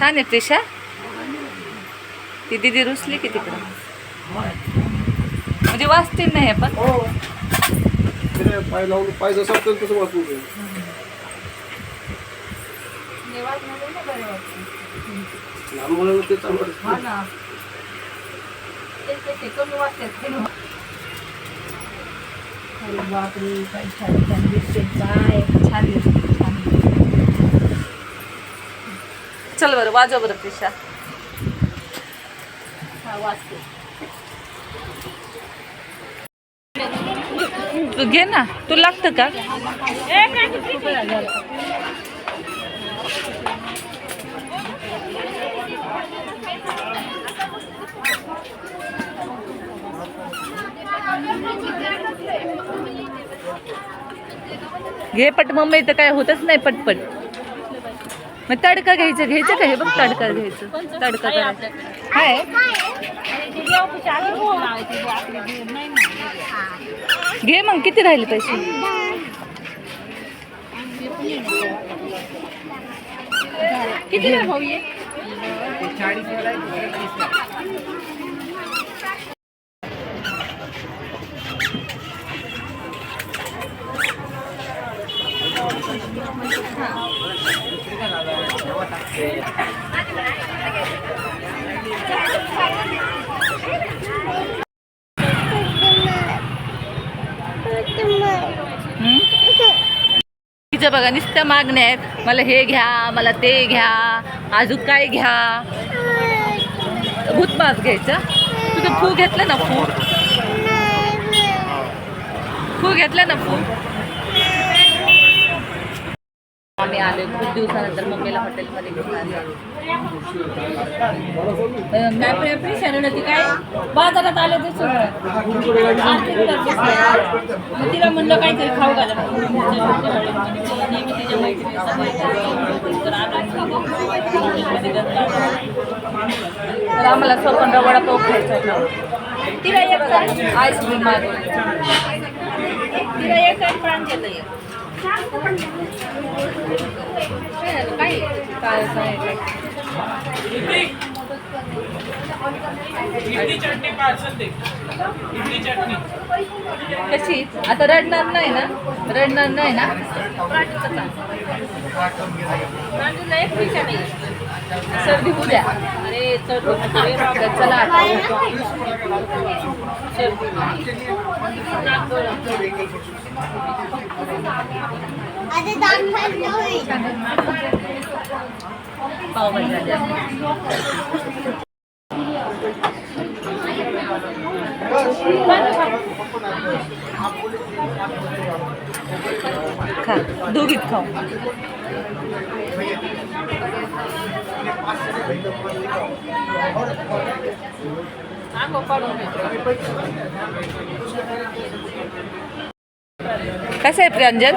छान आहे प्रिशा ती दिदी रुसली की तिकडं? म्हणजे वाचतील नाही हे पण? हो. पाय लावून पाय जसं असेल तसं वाचू दे लहान मुलांना ते चांगलं असतं. बापरे काय छान छान दिसते काय? छान दिसते छान चल बरं वाजव बरं प्रिशा. हा तू घे ना तू लागतं का? घे पट मम्मी तर काय होतच नाही पटपट. मग तडका घ्यायचं घ्यायचं का हे बघ तडका घ्यायचं तडका करायचं. हाय. घे मग किती राहिले पैसे? किती भाऊ ये तिचं बघा नुसत्या मागण्या आहेत. मला हे घ्या मला ते घ्या अजून काय घ्या. भूतमास घ्यायचा. तुझं फू घेतलं ना फू. फू घेतलं ना फू? आम्ही आलो. खूप दिवसानंतर मम्मीला हॉटेलमध्ये काय प्रेपरी शरण होती काय? बाजारात आले ते सगळं तिला म्हणलं काहीतरी खाऊ घाला. नेहमी तिच्या मैत्रिणी तर आम्ही तर आम्हाला स्वपन वडापाव खायचा तिला एक आईस्क्रीम मागवली. तिला एक प्राण काय कशी? आता रडणार नाही ना? रडणार नाही ना? सर्दी होऊ द्या. अरे चला आता. आता दात खाल्लं होईल पावभाजी झाली आता. खा दोघीत खाऊ अंग पाडून घे. कसं आहे प्रियांजल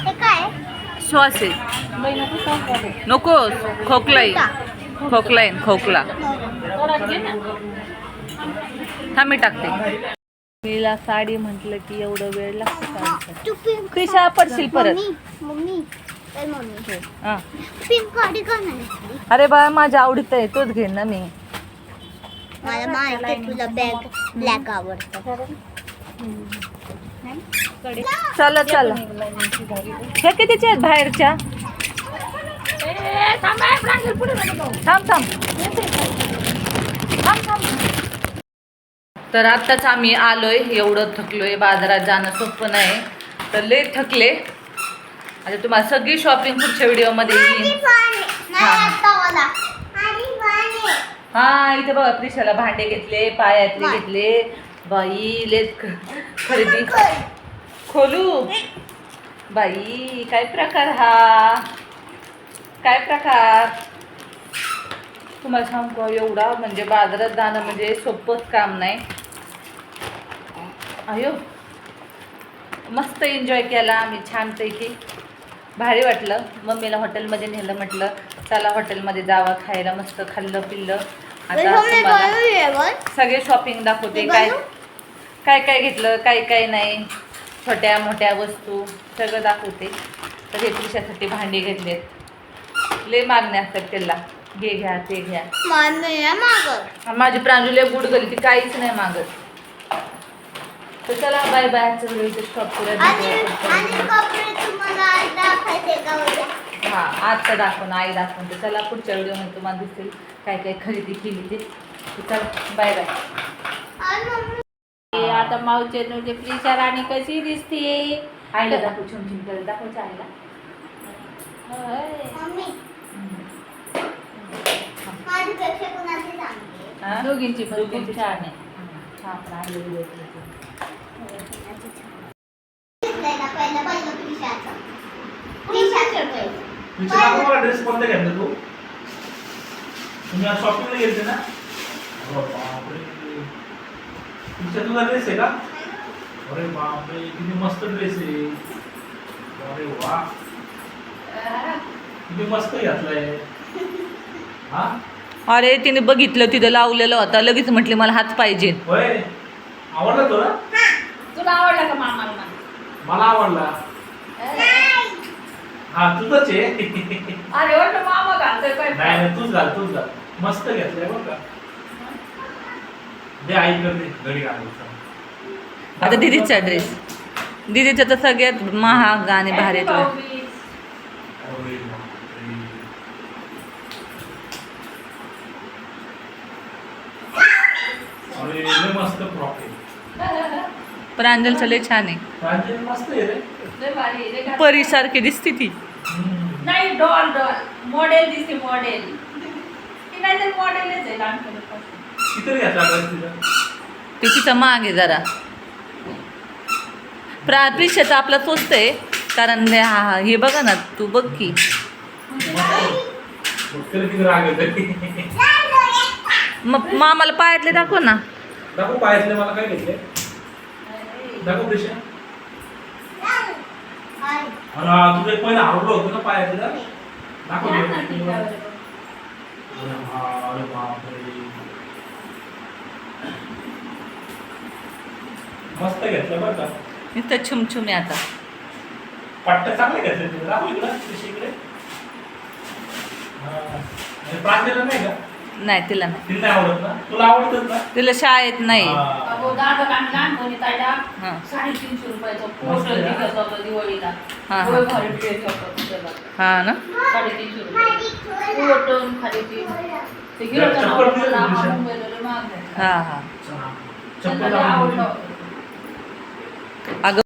हे काय? श्वास आहे? नको खोकला येईल खोकला. हा मी टाकते. मीला साडी म्हटलं की एवढं वेळ लागतो प्रिशा पडशील परत. हा. अरे बा माझ्या आवडीत आहे तोच घेईन ना मी. मला माहिती आहे तुला बॅग ब्लॅक आवडतं. चला चला. ह्या कितीच्या आहेत बाहेरच्या? थांब. थांब तर आत्ताच आम्ही आलोय एवढं थकलोय बाजारात जाणं सोपं नाही. तर लय थकले. आता तुम्हाला सगळी शॉपिंग पुढच्या व्हिडिओमध्ये येईल. हा. हा इथे बघा प्रिशाला भांडे घेतले पायातले. घेतले. बाई लेत खरेदी. खोलू? बाई काय प्रकार हा? काय प्रकार? तुम्हाला सांगतो एवढा म्हणजे बाजारात जाणं म्हणजे सोपंच काम नाही. अयो मस्त एन्जॉय केला आम्ही छानपैकी. भारी वाटलं. मम्मीला हॉटेलमध्ये नेलं म्हटलं चला हॉटेलमध्ये जावं खायला मस्त खाल्लं पिल्लं आता तुम्हाला सगळे शॉपिंग दाखवते. काय काय काय घेतलं काय काय नाही. छोट्या मोठ्या वस्तू सगळं दाखवते. तर हे तुझ्यासाठी भांडी घेतलेत. लय मागणे असतात त्याला. घे घ्या ते घ्या. माझी प्रांजू लय गुड गली ती काहीच नाही मागत. तर चला बाय बाय आजच्या व्हिडिओ स्टॉप करूया. हा आजचा दाखवून आई दाखवून तर चला पुढच्या व्हिडिओमध्ये तुम्हाला दिसेल काय काय खरेदी केली ते. तर चला बाय बाय हे आता मावचे म्हणजे प्रिशा राणी कशी दिसते? आईला दाखव छुम छुम करत दाखवायचं आईला? हा? दोघींची पण खूप छान आहे. हा, आपण आईला video केला. कोणाची चांगली? घेतलंय ना पहिलं पहिलं त्रिशाचं. त्रिशाचं ड्रेस कोणता घेतला तू? तुम्ही आज शॉपिंगला गेलते ना? अरे बापरे. तुमच्या तुझा ड्रेस आहे का? अरे बापरे किती मस्त ड्रेस आहे. अरे वा. किती मस्त घातलाय. हा? अरे तिने बघितलं तिथं लावलेलं होतं. लगेच म्हटली मला हाच पाहिजे. होय? आवडला तुला? तुला आवडला का मामाला? मला आवडला. हा तुझंच आहे? अरे वाटलं मामा घालतोय काय नाही नाही तूच घाल तूच घाल. मस्त घेतलंय बघ का. दे आई करते घडी घालायचं आता दिदीचा ड्रेस दिदीचा तर सगळ्यात महाग आणि भारी भाऊबीज. अरे बापरे. अरे लय मस्त फ्रॉक आहे प्रांजलचं लय छान आहे. प्रांजली. परीसारखी दिसते ती. नाही डॉल डॉल. मॉडेल दिसते मॉडेल. ती नाही तर मॉडेलच आहे तुझा ते तिचा माग आहे जरा. प्रा प्रिशाचं आपलं स्वस्त आहे. कारण हे- हा हा बघा ना तू बघ की. तरी मग मामाला पायातले दाखव ना. दाखव पायातले मला काय घेतले? दाखव दिशा आई. आणि तुझं पहिलं आवडलं होतं ना पायातलं दाखव या दे. ना तिच्यावर. अरे हा, अरे बापरे. मस्त घेतलं बरं का नुसतं छुमछुमे आता पट्ट चांगले घेतले तुम्ही दाखव इकडं इकडे हा. आणि प्रांजलीला नाही का नाही तिला नाही तिला नाही आवडत ना तुला आवडतच ना तिला शाळेत नाही हा. अगो दादा काम लहानपणी तायडा हा. साडेतीनशे रुपयाचं हा. होतं दिवाळीला हा, हा. होता त्याला हा ना साडेतीनशे रुपये माझी खोला. कोटन खाली ती ते गेलं होतं ना चप्पल दिलं मला तुमच्या? मुंबईला लय महाग भेटलं. हा हा त्यांना आवडली. होतं. अगं